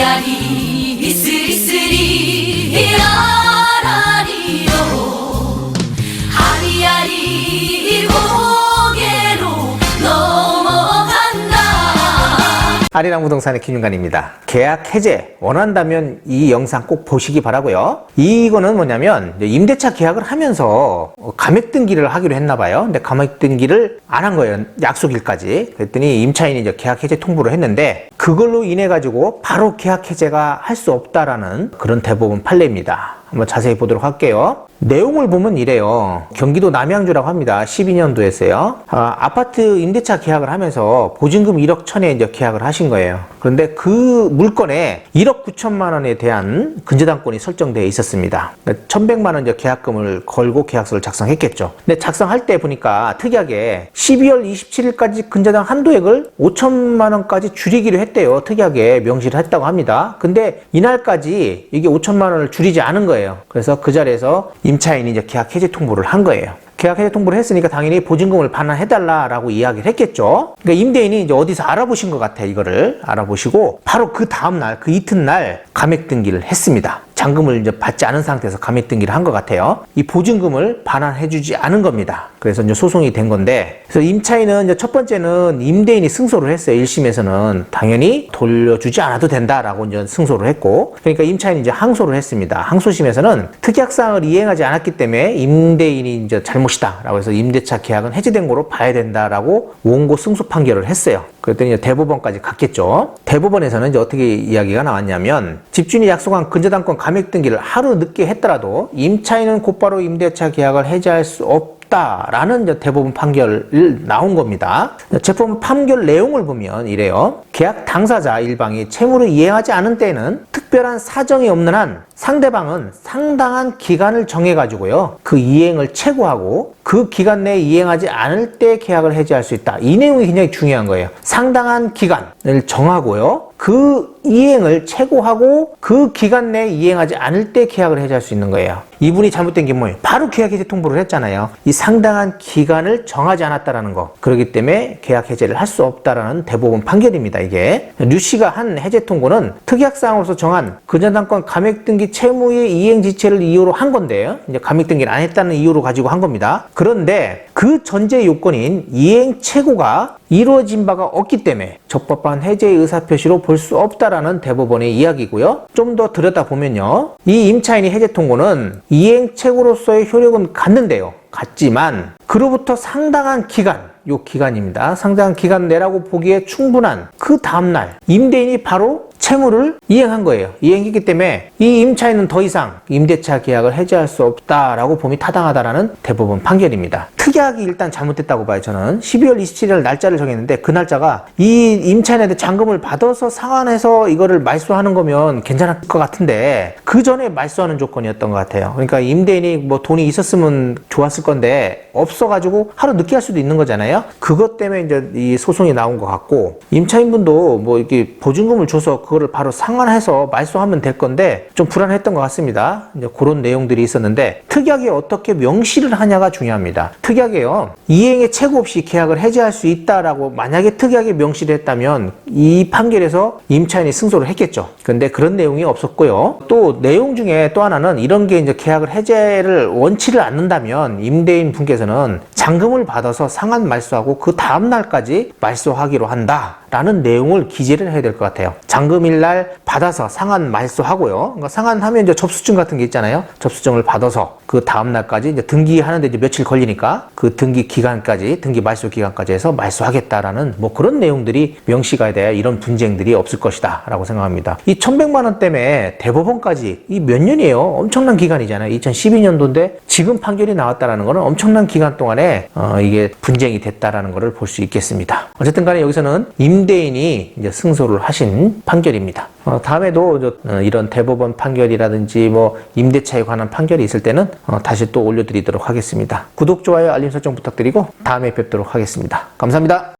아리 아리랑 부동산의 김윤관입니다. 계약 해제 원한다면 이 영상 꼭 보시기 바라고요. 이거는 뭐냐면 임대차 계약을 하면서 감액 등기를 하기로 했나 봐요. 근데 감액 등기를 안 한 거예요. 약속일까지. 그랬더니 임차인이 이제 계약 해제 통보를 했는데 그걸로 인해 가지고 바로 계약 해제가 할 수 없다라는 그런 대법원 판례입니다. 한번 자세히 보도록 할게요. 내용을 보면 이래요. 경기도 남양주라고 합니다. 12년도에서요. 아, 파트 임대차 계약을 하면서 보증금 1억 천에 이제 계약을 하신 거예요. 그런데 그 물건에 1억 9천만 원에 대한 근저당권이 설정되어 있었습니다. 1,100만 원 이제 계약금을 걸고 계약서를 작성했겠죠. 근데 작성할 때 보니까 특이하게 12월 27일까지 근저당 한도액을 5천만 원까지 줄이기로 했대요. 특이하게 명시를 했다고 합니다. 근데 이날까지 이게 5천만 원을 줄이지 않은 거예요. 그래서 그 자리에서 임차인이 이제 계약 해지 통보를 한 거예요. 계약 해지 통보를 했으니까 당연히 보증금을 반환해달라라고 이야기를 했겠죠. 그러니까 임대인이 이제 어디서 알아보신 것 같아, 이거를. 알아보시고, 바로 그 다음 날, 그 이튿날, 감액 등기를 했습니다. 잔금을 이제 받지 않은 상태에서 감액 등기를 한 것 같아요. 이 보증금을 반환해주지 않은 겁니다. 그래서 이제 소송이 된 건데, 그래서 임차인은 이제 첫 번째는 임대인이 승소를 했어요. 1심에서는 당연히 돌려주지 않아도 된다라고 이제 승소를 했고, 그러니까 임차인이 이제 항소를 했습니다. 항소심에서는 특약사항을 이행하지 않았기 때문에 임대인이 이제 잘못이다라고 해서 임대차 계약은 해지된 거로 봐야 된다라고 원고 승소 판결을 했어요. 그랬더니 대법원까지 갔겠죠. 대법원에서는 이제 어떻게 이야기가 나왔냐면 집주인이 약속한 근저당권 감액 등기를 하루 늦게 했더라도 임차인은 곧바로 임대차 계약을 해지할 수 없다라는 대법원 판결을 나온 겁니다. 재판 판결 내용을 보면 이래요. 계약 당사자 일방이 채무를 이행하지 않은 때에는 특별한 사정이 없는 한 상대방은 상당한 기간을 정해가지고요. 그 이행을 최고하고 그 기간 내에 이행하지 않을 때 계약을 해지할 수 있다. 이 내용이 굉장히 중요한 거예요. 상당한 기간을 정하고요. 그 이행을 최고하고 그 기간 내에 이행하지 않을 때 계약을 해지할 수 있는 거예요. 이분이 잘못된 게 뭐예요? 바로 계약 해지 통보를 했잖아요. 이 상당한 기간을 정하지 않았다라는 거. 그렇기 때문에 계약 해제를 할 수 없다라는 대법원 판결입니다. 이게 류 씨가 한 해제 통보는 특약 사항으로서 정한 근저당권 감액 등기 채무의 이행 지체를 이유로 한 건데요. 이제 감액 등기를 안 했다는 이유로 가지고 한 겁니다. 그런데 그 전제 요건인 이행 최고가 이루어진 바가 없기 때문에 적법한 해제의 의사표시로 볼 수 없다라는 대법원의 이야기고요. 좀 더 들여다보면요. 이 임차인이 해제 통고는 이행 최고로서의 효력은 갖는데요. 같지만 그로부터 상당한 기간 요 기간입니다. 상당한 기간 내라고 보기에 충분한 그 다음날 임대인이 바로 채무를 이행한 거예요. 이행했기 때문에 이 임차인은 더 이상 임대차 계약을 해지할 수 없다라고 봄이 타당하다라는 대법원 판결입니다. 특약이 일단 잘못됐다고 봐요. 저는 12월 27일 날짜를 정했는데 그 날짜가 이 임차인한테 잔금을 받아서 상환해서 이거를 말소하는 거면 괜찮을 것 같은데 그 전에 말소하는 조건이었던 것 같아요. 그러니까 임대인이 뭐 돈이 있었으면 좋았을 건데 없어가지고 하루 늦게 할 수도 있는 거잖아요. 그것 때문에 이제 이 소송이 나온 것 같고 임차인분도 뭐 이렇게 보증금을 줘서 그거를 바로 상환해서 말소하면 될 건데 좀 불안했던 것 같습니다. 이제 그런 내용들이 있었는데 특약에 어떻게 명시를 하냐가 중요합니다. 특약에요 이행의 최고 없이 계약을 해지할 수 있다라고 만약에 특약에 명시를 했다면 이 판결에서 임차인이 승소를 했겠죠. 근데 그런 내용이 없었고요. 또 내용 중에 또 하나는 이런 게 이제 계약을 해제를 원치를 않는다면 임대인 분께서는 잔금을 받아서 상한 말소하고 그 다음 날까지 말소하기로 한다. 라는 내용을 기재를 해야 될 것 같아요. 잔금일 날 받아서 상한 말소하고요. 그러니까 상한하면 이제 접수증 같은 게 있잖아요. 접수증을 받아서 그 다음 날까지 이제 등기하는데 이제 며칠 걸리니까 그 등기 기간까지 등기 말소 기간까지 해서 말소하겠다라는 뭐 그런 내용들이 명시가 돼야 이런 분쟁들이 없을 것이다라고 생각합니다. 이 1,100만 원 때문에 대법원까지 이 몇 년이에요? 엄청난 기간이잖아요. 2012년도인데 지금 판결이 나왔다라는 거는 엄청난 기간 동안에 어, 이게 분쟁이 됐다라는 것을 볼수 있겠습니다. 어쨌든 간에 여기서는 임대 인이 이제 승소를 하신 판결입니다. 어, 다음에도 저, 어, 이런 대법원 판결이라든지 뭐 임대차에 관한 판결이 있을 때는 어, 다시 또 올려드리도록 하겠습니다. 구독, 좋아요, 알림 설정 부탁드리고 다음에 뵙도록 하겠습니다. 감사합니다.